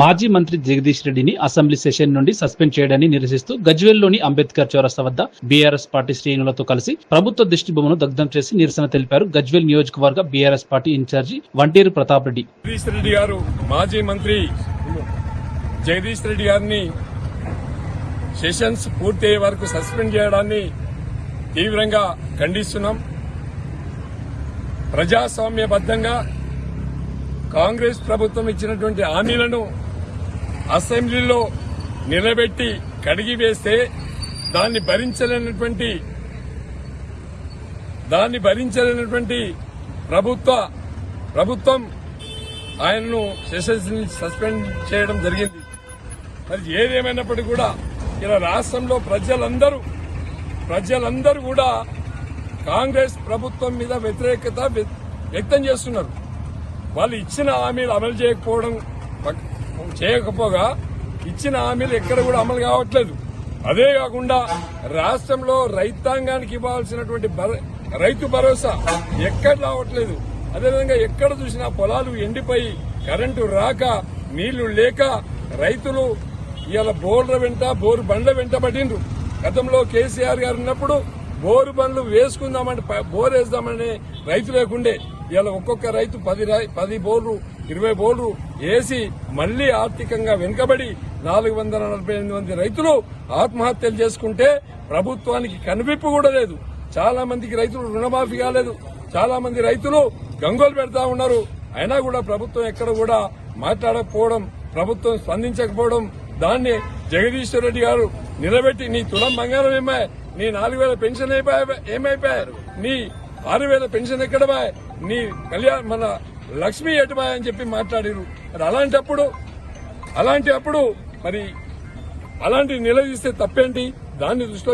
మాజీ మంత్రి జగదీష్ రెడ్డిని అసెంబ్లీ సెషన్ నుండి సస్పెండ్ చేయడాన్ని నిరసిస్తూ గజ్వేల్లోని అంబేద్కర్ చౌరస్తా వద్ద బీఆర్ఎస్ పార్టీ శ్రేణులతో కలిసి ప్రభుత్వ దిష్టి బొమ్మను దగ్ధం చేసి నిరసన తెలిపారు గజ్వేల్ నియోజకవర్గ BRS party incharge Vanteru Pratap Reddy. Jagadish Reddy garu మాజీ మంత్రి జగదీష్ రెడ్డి గారిని సెషన్స్ పూర్తయ్యే వరకు సస్పెండ్ చేయడాన్ని తీవ్రంగా ఖండిస్తున్నాం. ప్రజాస్వామ్యబద్ధంగా కాంగ్రెస్ ప్రభుత్వం ఇచ్చినటువంటి హామీలను అసెంబ్లీలో నిలబెట్టి కడిగి వేస్తే దాన్ని భరించలేనటువంటి దాన్ని భరించలేనటువంటి ప్రభుత్వ ప్రభుత్వం ఆయనను సెషన్స్ సస్పెండ్ చేయడం జరిగింది. మరి ఏదేమైనప్పటికీ కూడా ఇలా రాష్ట్రంలో ప్రజలందరూ ప్రజలందరూ కూడా కాంగ్రెస్ ప్రభుత్వం మీద వ్యతిరేకత వ్య- వ్యక్తం చేస్తున్నారు. వాళ్ళు ఇచ్చిన హామీలు అమలు చేయకపోవడం చేయకపోగా ఇచ్చిన హామీలు ఎక్కడ కూడా అమలు కావట్లేదు. అదే కాకుండా రాష్ట్రంలో రైతాంగానికి ఇవ్వాల్సినటువంటి భర- రైతు భరోసా ఎక్కడ రావట్లేదు. అదేవిధంగా ఎక్కడ చూసినా పొలాలు ఎండిపోయి కరెంటు రాక నీళ్ళు లేక రైతులు ఇవాళ బోర్ల వెంట బోరు బండ్ల వెంట పడిండ్రు. గతంలో కేసీఆర్ గారు ఉన్నప్పుడు బోరు బండ్లు వేసుకుందామంటే బోరు వేద్దామనే రైతు లేకుండే ఇలా ఒక్కొక్క రైతు పది రై- పది బోర్లు ఇరవై బోర్లు వేసి మళ్ళీ ఆర్థికంగా వెనుకబడి నాలుగు వందల నలభై ఎనిమిది మంది రైతులు ఆత్మహత్యలు చేసుకుంటే ప్రభుత్వానికి కనిపింపు కూడా లేదు. చాలా మందికి రైతులు రుణమాఫీ కాలేదు. చాలా మంది రైతులు గంగోలు పెడతా ఉన్నారు. అయినా కూడా ప్రభుత్వం ఎక్కడ కూడా మాట్లాడకపోవడం ప్రభుత్వం స్పందించకపోవడం దాన్ని జగదీశ్వర్ రెడ్డి గారు నిలబెట్టి నీ తులం బంగారం ఏమా నీ నాలుగు వేల పెన్షన్ అయిపోయా ఏమైపోయారు నీ ఆరు వేల పెన్షన్ ఎక్కడ బాయ్ నీ కళ్యాణ్ మన లక్ష్మి ఎటు అని చెప్పి మాట్లాడిరు. మరి అలాంటప్పుడు అలాంటి అప్పుడు మరి అలాంటి నిలదీస్తే తప్పేంటి? దాన్ని దృష్టిలో